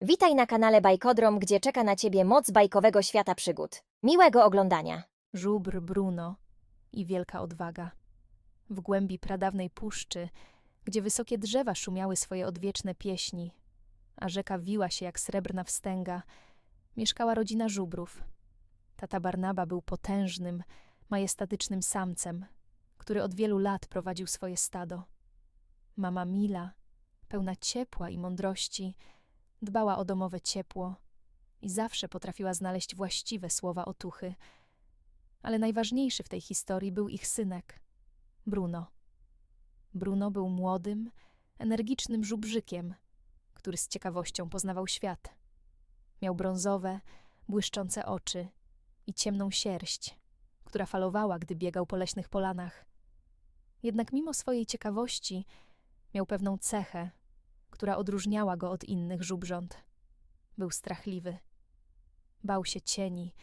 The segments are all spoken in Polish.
Witaj na kanale Bajkodrom, gdzie czeka na ciebie moc bajkowego świata przygód. Miłego oglądania. żubr Bruno i wielka odwaga. W głębi pradawnej puszczy, gdzie wysokie drzewa szumiały swoje odwieczne pieśni, a rzeka wiła się jak srebrna wstęga, mieszkała rodzina żubrów. Tata Barnaba był potężnym, majestatycznym samcem, który od wielu lat prowadził swoje stado. Mama Mila, pełna ciepła i mądrości, dbała o domowe ciepło i zawsze potrafiła znaleźć właściwe słowa otuchy – ale najważniejszy w tej historii był ich synek, Bruno. Bruno był młodym, energicznym żubrzykiem, który z ciekawością poznawał świat. Miał brązowe, błyszczące oczy i ciemną sierść, która falowała, gdy biegał po leśnych polanach. Jednak mimo swojej ciekawości miał pewną cechę, która odróżniała go od innych żubrząt. Był strachliwy. Bał się cieni,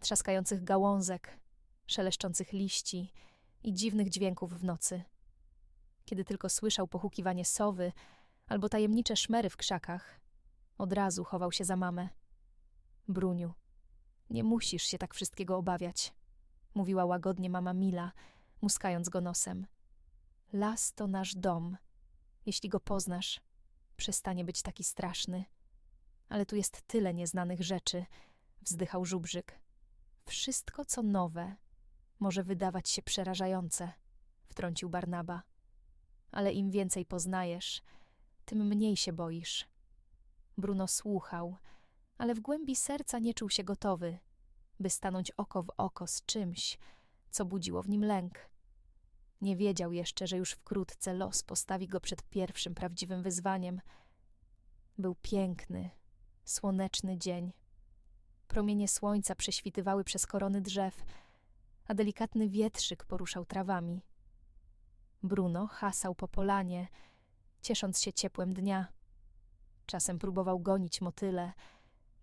trzaskających gałązek, szeleszczących liści i dziwnych dźwięków w nocy. Kiedy tylko słyszał pochukiwanie sowy albo tajemnicze szmery w krzakach, od razu chował się za mamę. Bruniu, nie musisz się tak wszystkiego obawiać, mówiła łagodnie mama Mila, muskając go nosem. Las to nasz dom. Jeśli go poznasz, przestanie być taki straszny. Ale tu jest tyle nieznanych rzeczy, wzdychał żubrzyk. Wszystko, co nowe, może wydawać się przerażające, wtrącił Barnaba. Ale im więcej poznajesz, tym mniej się boisz. Bruno słuchał, ale w głębi serca nie czuł się gotowy, by stanąć oko w oko z czymś, co budziło w nim lęk. Nie wiedział jeszcze, że już wkrótce los postawi go przed pierwszym prawdziwym wyzwaniem. Był piękny, słoneczny dzień. Promienie słońca prześwitywały przez korony drzew, a delikatny wietrzyk poruszał trawami. Bruno hasał po polanie, ciesząc się ciepłem dnia. Czasem próbował gonić motyle,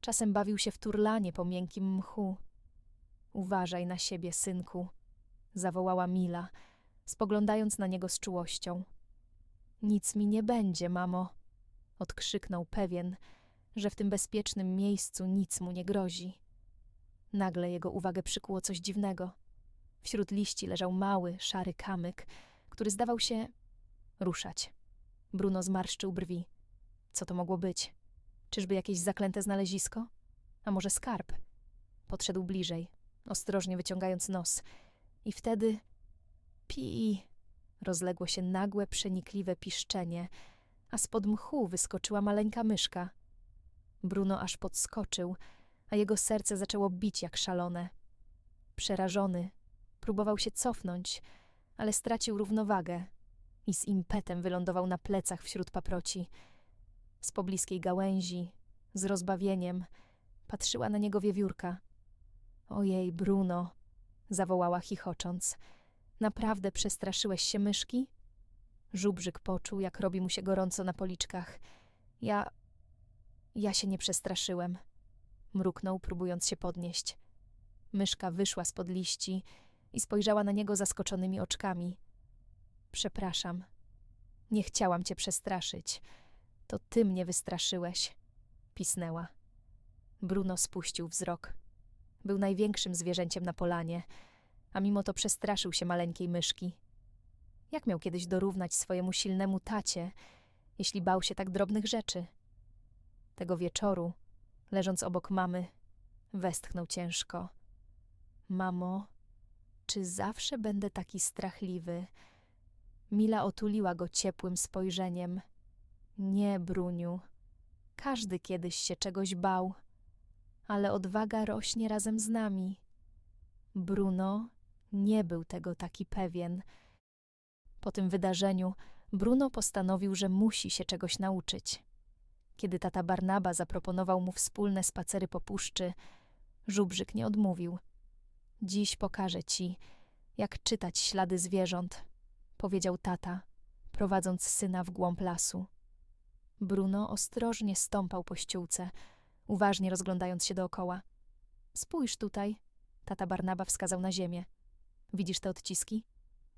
czasem bawił się w turlanie po miękkim mchu. Uważaj na siebie, synku, zawołała Mila, spoglądając na niego z czułością. Nic mi nie będzie, mamo, odkrzyknął pewien, że w tym bezpiecznym miejscu nic mu nie grozi. Nagle jego uwagę przykuło coś dziwnego. Wśród liści leżał mały, szary kamyk, który zdawał się ruszać. Bruno zmarszczył brwi. Co to mogło być? Czyżby jakieś zaklęte znalezisko? A może skarb? Podszedł bliżej, ostrożnie wyciągając nos. I wtedy... Pi! Rozległo się nagłe, przenikliwe piszczenie, a spod mchu wyskoczyła maleńka myszka. Bruno aż podskoczył, a jego serce zaczęło bić jak szalone. Przerażony, próbował się cofnąć, ale stracił równowagę i z impetem wylądował na plecach wśród paproci. Z pobliskiej gałęzi, z rozbawieniem, patrzyła na niego wiewiórka. Ojej, Bruno, zawołała chichocząc. Naprawdę przestraszyłeś się myszki? Żubrzyk poczuł, jak robi mu się gorąco na policzkach. Ja. Ja się nie przestraszyłem. Mruknął, próbując się podnieść. Myszka wyszła spod liści i spojrzała na niego zaskoczonymi oczkami. Przepraszam. Nie chciałam cię przestraszyć. To ty mnie wystraszyłeś, pisnęła. Bruno spuścił wzrok. Był największym zwierzęciem na polanie, a mimo to przestraszył się maleńkiej myszki. Jak miał kiedyś dorównać swojemu silnemu tacie, jeśli bał się tak drobnych rzeczy? Tego wieczoru, leżąc obok mamy, westchnął ciężko. Mamo, czy zawsze będę taki strachliwy? Mila otuliła go ciepłym spojrzeniem. Nie, Bruniu. Każdy kiedyś się czegoś bał, ale odwaga rośnie razem z nami. Bruno nie był tego taki pewien. Po tym wydarzeniu Bruno postanowił, że musi się czegoś nauczyć. Kiedy tata Barnaba zaproponował mu wspólne spacery po puszczy, żubrzyk nie odmówił. Dziś pokażę ci, jak czytać ślady zwierząt, powiedział tata, prowadząc syna w głąb lasu. Bruno ostrożnie stąpał po ściółce, uważnie rozglądając się dookoła. Spójrz tutaj, tata Barnaba wskazał na ziemię. Widzisz te odciski?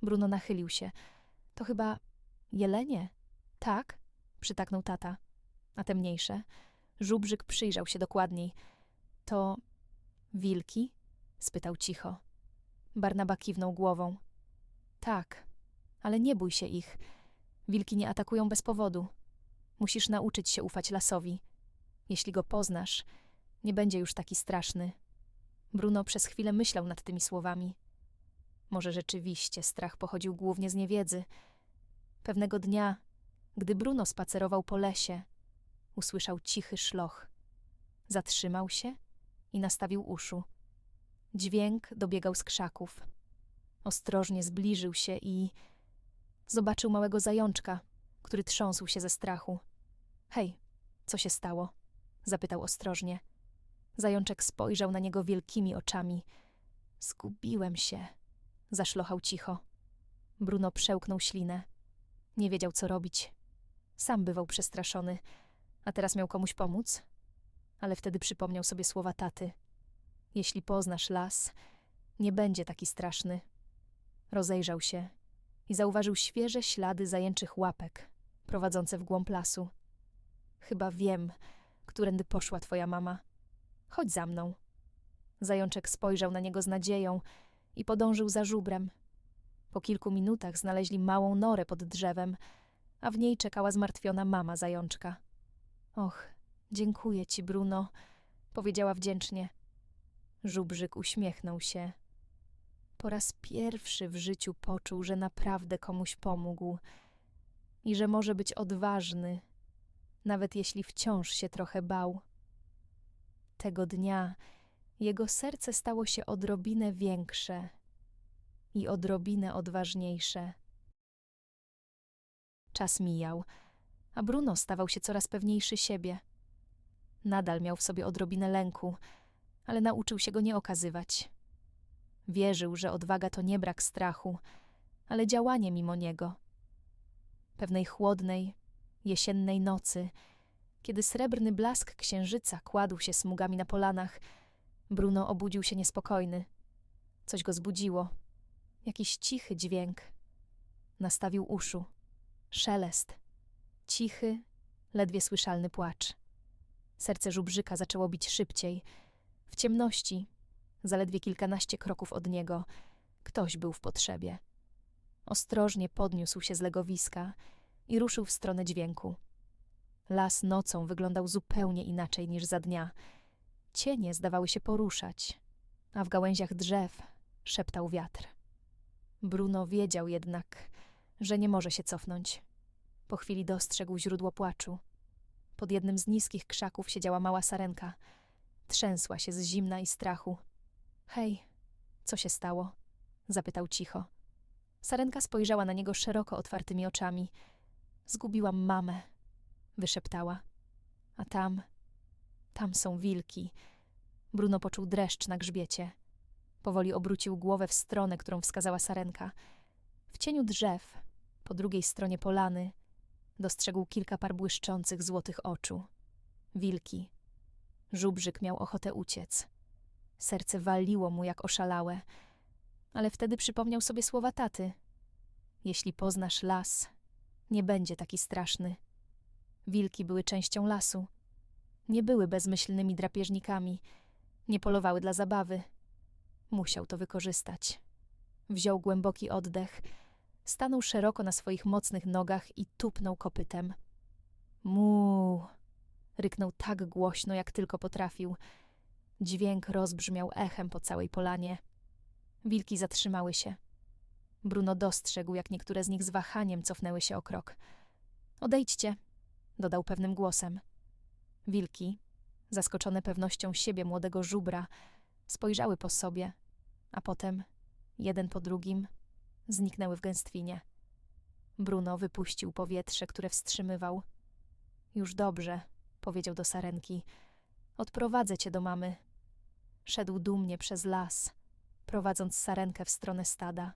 Bruno nachylił się. To chyba jelenie? Tak, przytaknął tata. A te mniejsze? Żubrzyk przyjrzał się dokładniej. To wilki? spytał cicho. Barnaba kiwnął głową. Tak, ale nie bój się ich. Wilki nie atakują bez powodu. Musisz nauczyć się ufać lasowi. Jeśli go poznasz, nie będzie już taki straszny. Bruno przez chwilę myślał nad tymi słowami. Może rzeczywiście strach pochodził głównie z niewiedzy. Pewnego dnia, gdy Bruno spacerował po lesie, usłyszał cichy szloch. Zatrzymał się i nastawił uszu. Dźwięk dobiegał z krzaków. Ostrożnie zbliżył się i zobaczył małego zajączka, który trząsł się ze strachu. Hej, co się stało? zapytał ostrożnie. Zajączek spojrzał na niego wielkimi oczami. Zgubiłem się, zaszlochał cicho. Bruno przełknął ślinę. Nie wiedział, co robić. Sam bywał przestraszony, a teraz miał komuś pomóc? Ale wtedy przypomniał sobie słowa taty. Jeśli poznasz las, nie będzie taki straszny. Rozejrzał się i zauważył świeże ślady zajęczych łapek, prowadzące w głąb lasu. Chyba wiem, którędy poszła twoja mama. Chodź za mną. Zajączek spojrzał na niego z nadzieją i podążył za żubrem. Po kilku minutach znaleźli małą norę pod drzewem, a w niej czekała zmartwiona mama zajączka. Och, dziękuję ci, Bruno, powiedziała wdzięcznie. Żubrzyk uśmiechnął się. Po raz pierwszy w życiu poczuł, że naprawdę komuś pomógł i że może być odważny, nawet jeśli wciąż się trochę bał. Tego dnia jego serce stało się odrobinę większe i odrobinę odważniejsze. Czas mijał, a Bruno stawał się coraz pewniejszy siebie. Nadal miał w sobie odrobinę lęku, ale nauczył się go nie okazywać. Wierzył, że odwaga to nie brak strachu, ale działanie mimo niego. Pewnej chłodnej, jesiennej nocy, kiedy srebrny blask księżyca kładł się smugami na polanach, Bruno obudził się niespokojny. Coś go zbudziło. Jakiś cichy dźwięk. Nastawił uszu. Szelest. Cichy, ledwie słyszalny płacz. Serce żubrzyka zaczęło bić szybciej. W ciemności, zaledwie kilkanaście kroków od niego, ktoś był w potrzebie. Ostrożnie podniósł się z legowiska i ruszył w stronę dźwięku. Las nocą wyglądał zupełnie inaczej niż za dnia. Cienie zdawały się poruszać, a w gałęziach drzew szeptał wiatr. Bruno wiedział jednak, że nie może się cofnąć. Po chwili dostrzegł źródło płaczu. Pod jednym z niskich krzaków siedziała mała sarenka. Trzęsła się z zimna i strachu. Hej, co się stało? zapytał cicho. Sarenka spojrzała na niego szeroko otwartymi oczami. Zgubiłam mamę, wyszeptała. A tam, tam są wilki. Bruno poczuł dreszcz na grzbiecie. Powoli obrócił głowę w stronę, którą wskazała sarenka. W cieniu drzew, po drugiej stronie polany, dostrzegł kilka par błyszczących złotych oczu. Wilki. Żubrzyk miał ochotę uciec. Serce waliło mu jak oszalałe, ale wtedy przypomniał sobie słowa taty. Jeśli poznasz las, nie będzie taki straszny. Wilki były częścią lasu. Nie były bezmyślnymi drapieżnikami, nie polowały dla zabawy. Musiał to wykorzystać. Wziął głęboki oddech, stanął szeroko na swoich mocnych nogach i tupnął kopytem. Mu! Ryknął tak głośno, jak tylko potrafił. Dźwięk rozbrzmiał echem po całej polanie. Wilki zatrzymały się. Bruno dostrzegł, jak niektóre z nich z wahaniem cofnęły się o krok. Odejdźcie, dodał pewnym głosem. Wilki, zaskoczone pewnością siebie młodego żubra, spojrzały po sobie, a potem, jeden po drugim, zniknęły w gęstwinie. Bruno wypuścił powietrze, które wstrzymywał. Już dobrze, powiedział do sarenki. Odprowadzę cię do mamy. Szedł dumnie przez las, prowadząc sarenkę w stronę stada.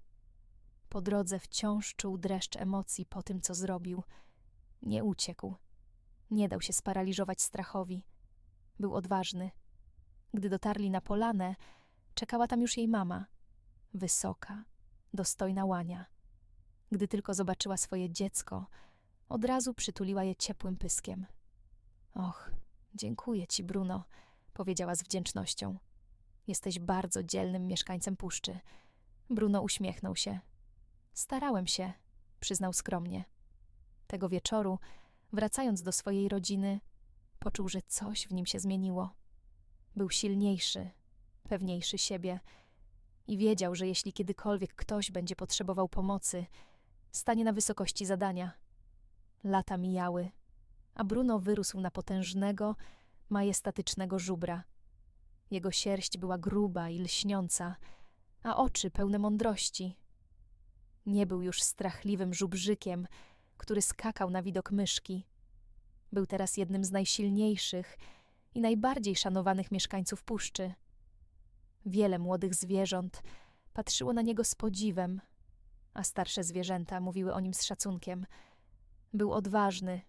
Po drodze wciąż czuł dreszcz emocji po tym, co zrobił. Nie uciekł. Nie dał się sparaliżować strachowi. Był odważny. Gdy dotarli na polanę, czekała tam już jej mama. Wysoka, dostojna łania. Gdy tylko zobaczyła swoje dziecko, od razu przytuliła je ciepłym pyskiem. Och, Dziękuję ci, Bruno, powiedziała z wdzięcznością. Jesteś bardzo dzielnym mieszkańcem puszczy. Bruno uśmiechnął się. Starałem się, przyznał skromnie. Tego wieczoru, wracając do swojej rodziny, poczuł, że coś w nim się zmieniło. Był silniejszy, pewniejszy siebie i wiedział, że jeśli kiedykolwiek ktoś będzie potrzebował pomocy, stanie na wysokości zadania. Lata mijały, a Bruno wyrósł na potężnego, majestatycznego żubra. Jego sierść była gruba i lśniąca, a oczy pełne mądrości. Nie był już strachliwym żubrzykiem, który skakał na widok myszki. Był teraz jednym z najsilniejszych i najbardziej szanowanych mieszkańców puszczy. Wiele młodych zwierząt patrzyło na niego z podziwem, a starsze zwierzęta mówiły o nim z szacunkiem. Był odważny,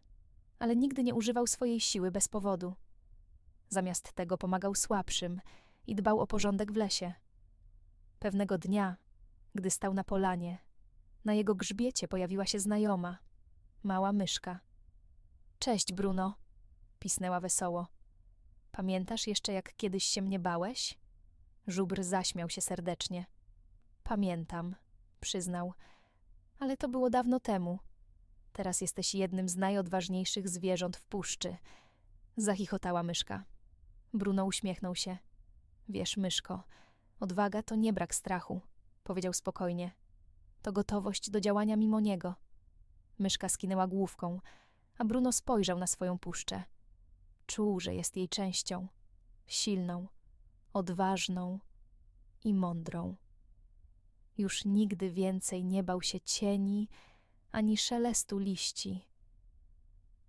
ale nigdy nie używał swojej siły bez powodu. Zamiast tego pomagał słabszym i dbał o porządek w lesie. Pewnego dnia, gdy stał na polanie, na jego grzbiecie pojawiła się znajoma, mała myszka. Cześć, Bruno, pisnęła wesoło. Pamiętasz jeszcze, jak kiedyś się mnie bałeś? Żubr zaśmiał się serdecznie. Pamiętam, przyznał, ale to było dawno temu. Teraz jesteś jednym z najodważniejszych zwierząt w puszczy. Zachichotała myszka. Bruno uśmiechnął się. Wiesz, myszko, odwaga to nie brak strachu, powiedział spokojnie. To gotowość do działania mimo niego. Myszka skinęła główką, a Bruno spojrzał na swoją puszczę. Czuł, że jest jej częścią. Silną, odważną i mądrą. Już nigdy więcej nie bał się cieni ani szelestu liści,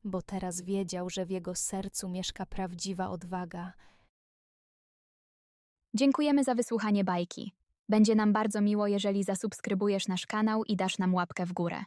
bo teraz wiedział, że w jego sercu mieszka prawdziwa odwaga. Dziękujemy za wysłuchanie bajki. Będzie nam bardzo miło, jeżeli zasubskrybujesz nasz kanał i dasz nam łapkę w górę.